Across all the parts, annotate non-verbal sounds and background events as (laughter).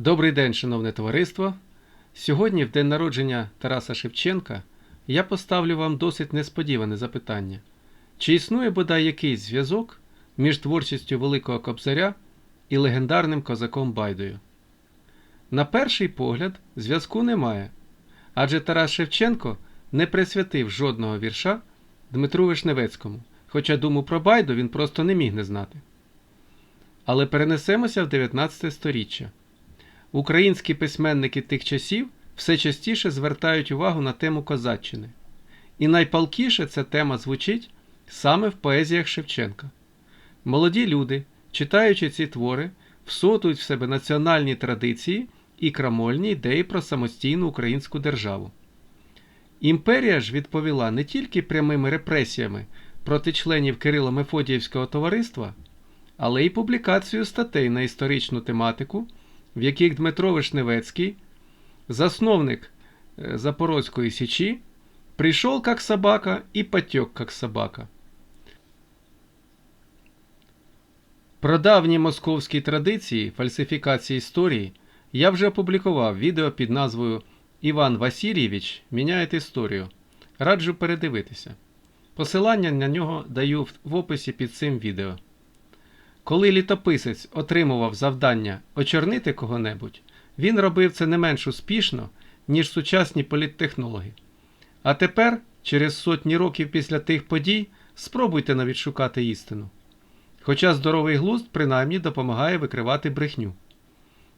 Добрий день, шановне товариство. Сьогодні, в день народження Тараса Шевченка, я поставлю вам досить несподіване запитання: чи існує бодай якийсь зв'язок між творчістю Великого Кобзаря і легендарним козаком Байдою? На перший погляд, зв'язку немає, адже Тарас Шевченко не присвятив жодного вірша Дмитру Вишневецькому, хоча думу про Байду він просто не міг не знати. Але перенесемося в 19 сторіччя. Українські письменники тих часів все частіше звертають увагу на тему козаччини. І найпалкіше ця тема звучить саме в поезіях Шевченка. Молоді люди, читаючи ці твори, всотують в себе національні традиції і крамольні ідеї про самостійну українську державу. Імперія ж відповіла не тільки прямими репресіями проти членів Кирило Мефодіївського товариства, але й публікацією статей на історичну тематику в яких Дмитро Вишневецький, засновник е, Запорозької Січі, прийшов як собака і потек як собака. Про давні московські традиції фальсифікації історії я вже опублікував відео під назвою Іван Васильєвич міняє історію. Раджу передивитися. Посилання на нього даю в- в описі під цим відео. Коли літописець отримував завдання очорнити кого-небудь, він робив це не менш успішно, ніж сучасні політтехнологи. А тепер, через сотні років після тих подій, спробуйте навіть шукати істину. Хоча здоровий глузд принаймні допомагає викривати брехню.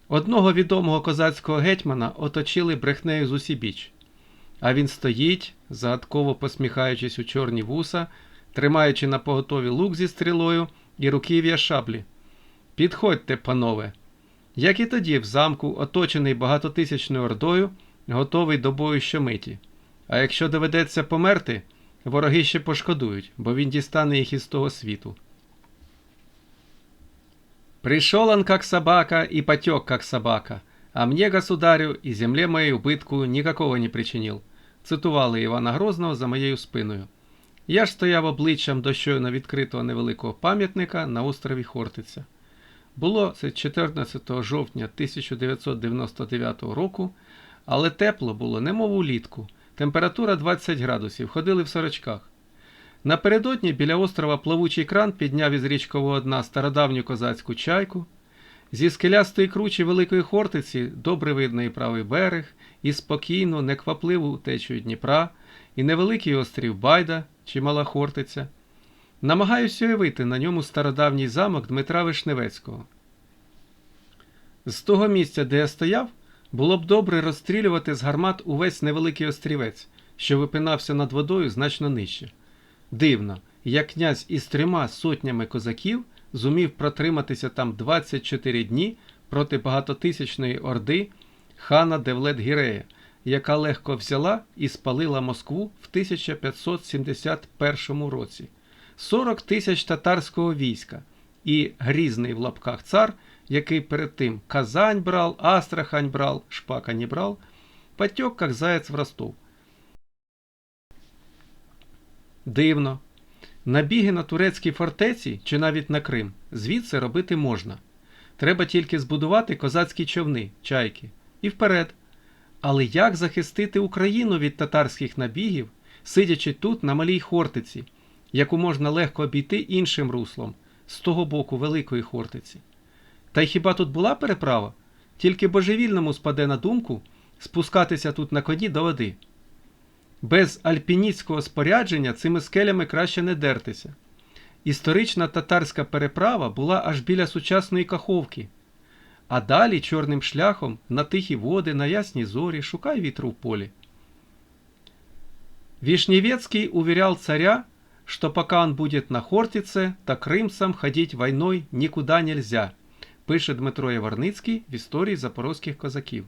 Одного відомого козацького гетьмана оточили брехнею з усібіч. А він стоїть, загадково посміхаючись у чорні вуса, тримаючи на поготові лук зі стрілою і руків'я шаблі. Підходьте, панове. Як і тоді, в замку, оточений багатотисячною ордою, готовий до бою щомиті. А якщо доведеться померти, вороги ще пошкодують, бо він дістане їх із того світу. Пришел он как собака и потек как собака, а мне, государю, и земле моей убытку никакого не причинил. Цитували Івана Грозного за моєю спиною. Я ж стояв обличчям до щойно відкритого невеликого пам'ятника на острові Хортиця. Було це 14 жовтня 1999 року, але тепло було, немов улітку. Температура 20 градусів, ходили в сорочках. Напередодні біля острова плавучий кран підняв із річкового дна стародавню козацьку чайку. Зі скелястої кручі Великої Хортиці добре видно і правий берег, і спокійно, неквапливу течію Дніпра, і невеликий острів Байда чи Мала Хортиця. Намагаюся уявити на ньому стародавній замок Дмитра Вишневецького. З того місця, де я стояв, було б добре розстрілювати з гармат увесь невеликий острівець, що випинався над водою значно нижче. Дивно, як князь із трьома сотнями козаків зумів протриматися там 24 дні проти багатотисячної орди хана Девлет Гірея, яка легко взяла і спалила Москву в 1571 році. 40 тисяч татарського війська і грізний в лапках цар, який перед тим Казань брав, Астрахань брав, Шпака не потек, як заяць в Ростов. Дивно. Набіги на турецькій фортеці чи навіть на Крим звідси робити можна. Треба тільки збудувати козацькі човни, чайки, і вперед. Але як захистити Україну від татарських набігів, сидячи тут на малій Хортиці, яку можна легко обійти іншим руслом, з того боку Великої Хортиці? Та й хіба тут була переправа? Тільки божевільному спаде на думку спускатися тут на коні до води. Без альпіністського спорядження цими скелями краще не дертися. Історична татарська переправа була аж біля сучасної Каховки. А далі чорним шляхом на тихі води, на ясні зорі, шукай вітру в полі. Вишневецкий уверял царя, что пока он будет на Хортице, то крымцам ходить войной никуда нельзя, пише Дмитро Яворницький в історії запорозьких козаків.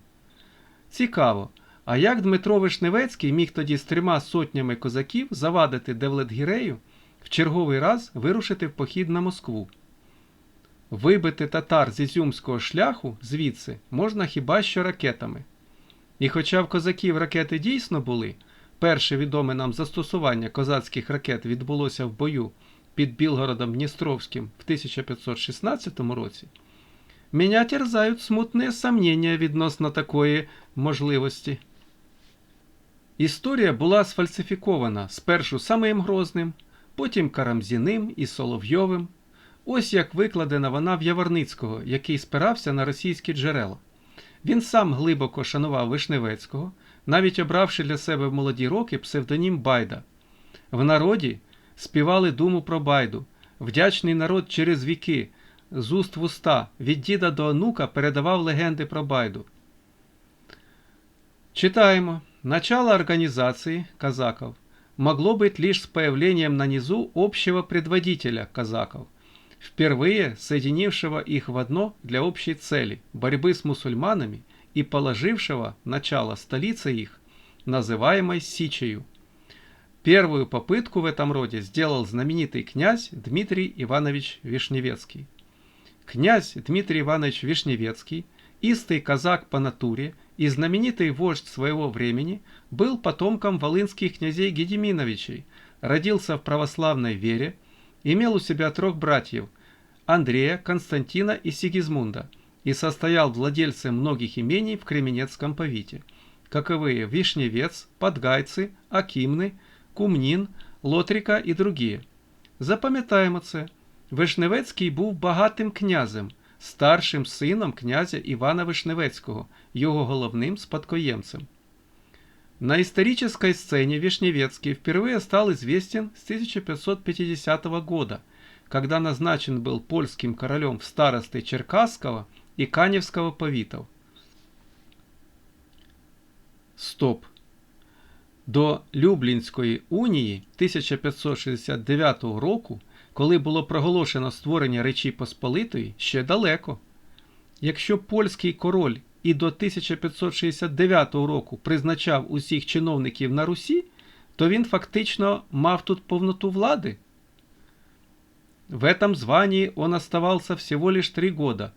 Цікаво, а як Дмитро Вишневецький міг тоді з трьома сотнями козаків завадити Девлетгірею в черговий раз вирушити в похід на Москву? Вибити татар з Ізюмського шляху звідси можна хіба що ракетами. І хоча в козаків ракети дійсно були, перше відоме нам застосування козацьких ракет відбулося в бою під Білгородом Дністровським в 1516 році, Меня терзають смутні сомнення відносно такої можливості. Історія була сфальсифікована спершу самим Грозним, потім Карамзіним і Соловйовим. Ось як викладена вона в Яворницького, який спирався на російські джерела. Він сам глибоко шанував Вишневецького, навіть обравши для себе в молоді роки псевдонім Байда. В народі співали думу про Байду. Вдячний народ через віки, з уст в уста, від діда до онука передавав легенди про Байду. Читаємо. Начало организации казаков могло быть лишь с появлением на низу общего предводителя казаков, впервые соединившего их в одно для общей цели – борьбы с мусульманами и положившего начало столице их, называемой Сичею. Первую попытку в этом роде сделал знаменитый князь Дмитрий Иванович Вишневецкий. Князь Дмитрий Иванович Вишневецкий, истый казак по натуре и знаменитый вождь своего времени, был потомком волынских князей Гедеминовичей, родился в православной вере, имел у себя трех братьев – Андрея, Константина и Сигизмунда и состоял владельцем многих имений в Кременецком повите, каковые Вишневец, Подгайцы, Акимны, Кумнін, Лотріка і другі. Запам'ятаємо це. Вишневецький був багатим князем, старшим сином князя Івана Вишневецького, його головним спадкоємцем. На исторической сцене Вишневецкий впервые стал известен с 1550 года, когда назначен был польским королем в старосты Черкасского и Каневского повитов. Стоп. До Люблінської унії 1569 року, коли було проголошено створення Речі Посполитої, ще далеко. Якщо польський король і до 1569 року призначав усіх чиновників на Русі, то він фактично мав тут повноту влади. В этом звании он оставался всего лишь три года.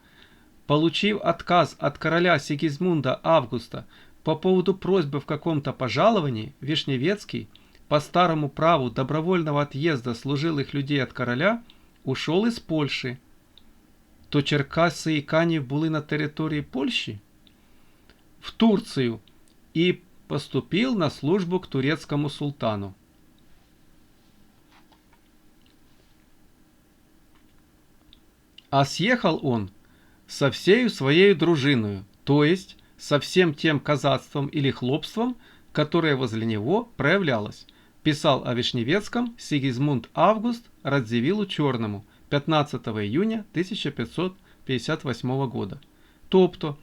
Получив отказ от короля Сигизмунда Августа по поводу просьбы в каком-то пожаловании, Вишневецкий, по старому праву добровольного отъезда служилых людей от короля, ушел из Польши. То Черкаси і Канів були на території Польщі? В Турцию и поступил на службу к турецкому султану. А съехал он со всею своей дружиною, то есть со всем тем казацтвом или хлопством, которое возле него проявлялось. Писал о Вишневецком Сигизмунд Август Радзивиллу Черному 15 июня 1558 года. Тобто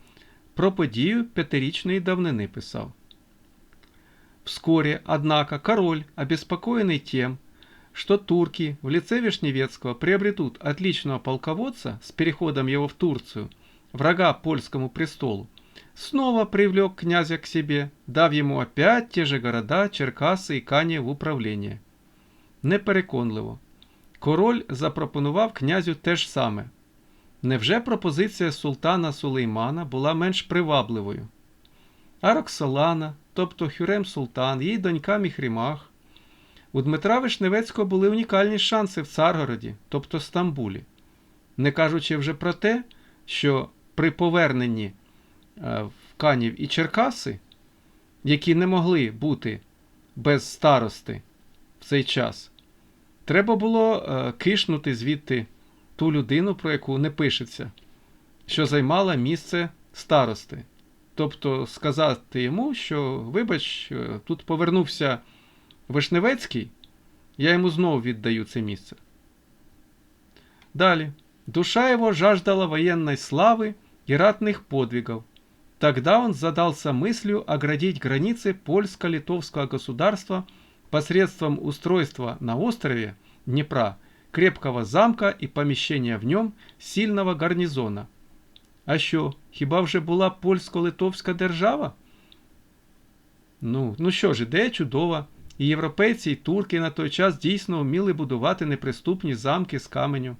про подію п'ятирічної давнини писав. Вскоре, однако, король, обеспокоенный тем, что турки в лице Вишневецкого приобретут отличного полководца с переходом его в Турцию, врага польскому престолу, снова привлек князя к себе, дав ему опять те же города, Черкаси і Кані в управління. Непереконливо. Король запропонував князю те ж саме. Невже пропозиція султана Сулеймана була менш привабливою? А Роксолана, тобто Хюрем Султан, її донька Міхрімах, у Дмитра Вишневецького були унікальні шанси в Царгороді, тобто Стамбулі, не кажучи вже про те, що при поверненні Канів і Черкаси, які не могли бути без старости в цей час, треба було кишнути звідти ту людину, про яку не пишеться, що займала місце старости. Тобто сказати йому, що, вибач, тут повернувся Вишневецький, я йому знову віддаю це місце. Далі. Душа его жаждала военной славы и ратных подвигов. Тогда он задался мыслью оградить границы польско-литовского государства посредством устройства на острове Днепра крепкого замка і поміщення в ньому сильного гарнізона. А що, хіба вже була польсько-литовська держава? Ну, ну що ж, ідея чудова. І європейці, і турки на той час дійсно вміли будувати неприступні замки з каменю.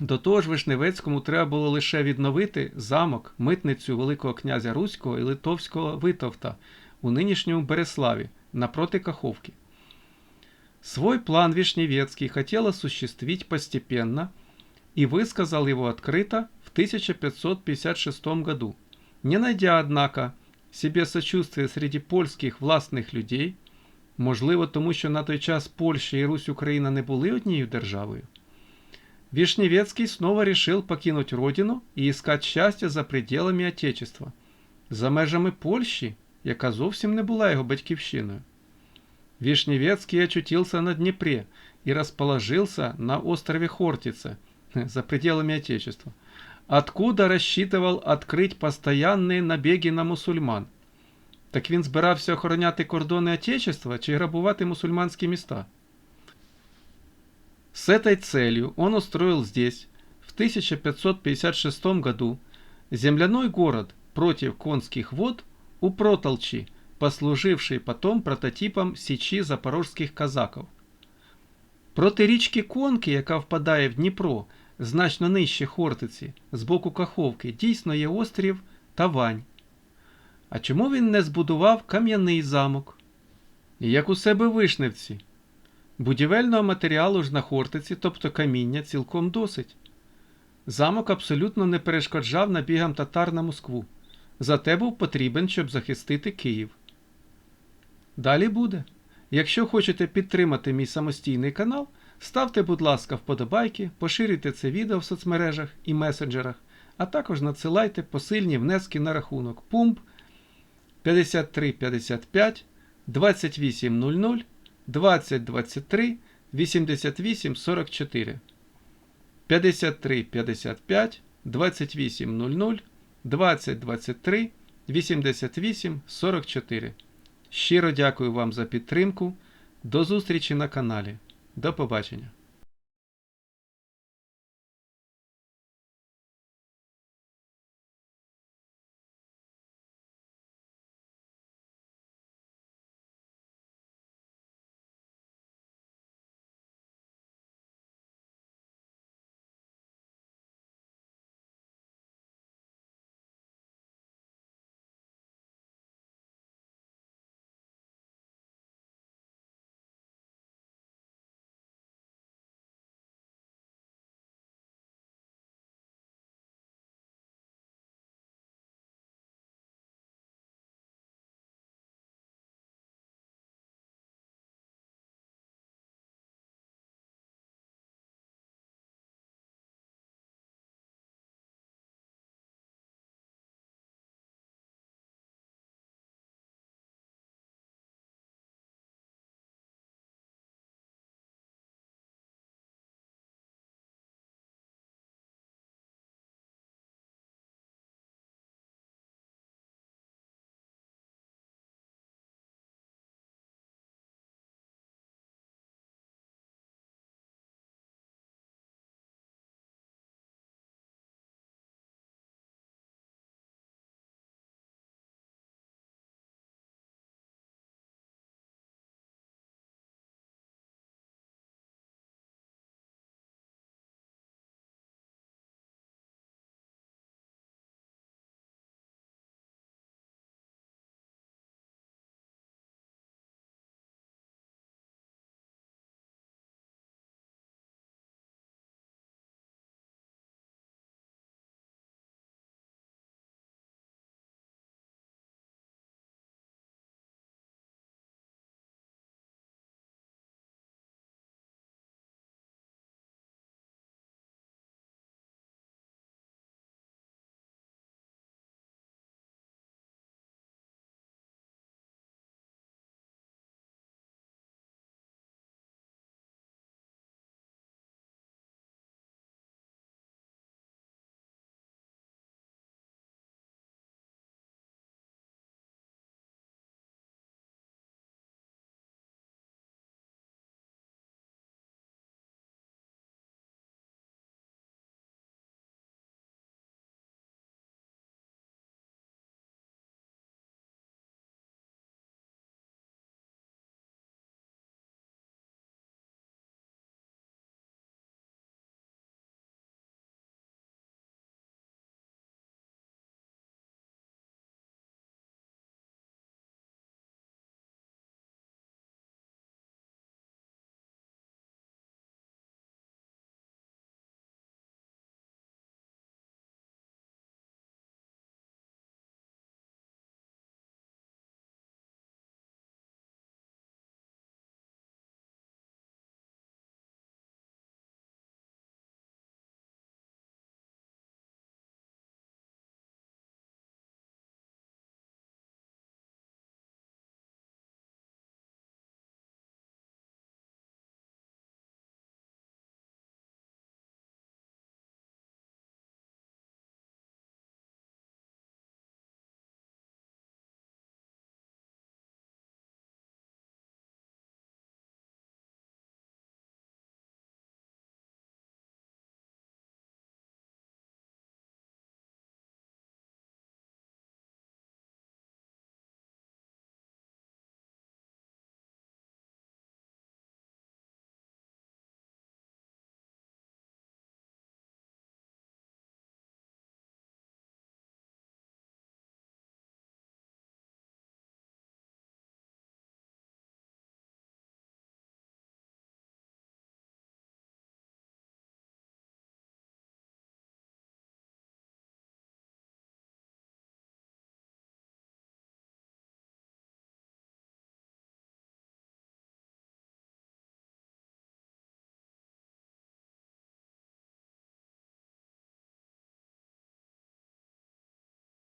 До того ж, Вишневецькому треба було лише відновити замок, митницю Великого князя Руського і Литовського Витовта у нинішньому Береславі напроти Каховки. Свой план Вишневецкий хотел осуществить постепенно и высказал его открыто в 1556 году. Не найдя, однако, себе сочувствия среди польських власних людей, можливо, тому що на той час Польща і Русь Україна не були однією державою, Вишневецкий снова решил покинуть родину и искать щастя за пределами Отечества, за межами Польщі, яка зовсім не була його батьківщиною. Вишневецкий очутился на Днепре и расположился на острове Хортице, (laughs) за пределами Отечества, откуда рассчитывал открыть постоянные набеги на мусульман. Так він збирався охороняти кордони Отечества чи грабувати мусульманські міста? С этой целью он устроил здесь, в 1556 году, земляной город против конских вод у Протолчи, послуживший потом прототипом січі запорожських казаків. Проти річки Конки, яка впадає в Дніпро, значно нижче Хортиці, з боку Каховки, дійсно є острів Тавань. А чому він не збудував кам'яний замок? Як у себе Вишневці? Будівельного матеріалу ж на Хортиці, тобто каміння, цілком досить. Замок абсолютно не перешкоджав набігам татар на Москву. Зате був потрібен, щоб захистити Київ. Далі буде. Якщо хочете підтримати мій самостійний канал, ставте, будь ласка, вподобайки, поширюйте це відео в соцмережах і месенджерах, а також надсилайте посильні внески на рахунок пумп 5355 2800 2023 88 44 53 55 28 00 20 23 88 44 Щиро дякую вам за підтримку. До зустрічі на каналі. До побачення.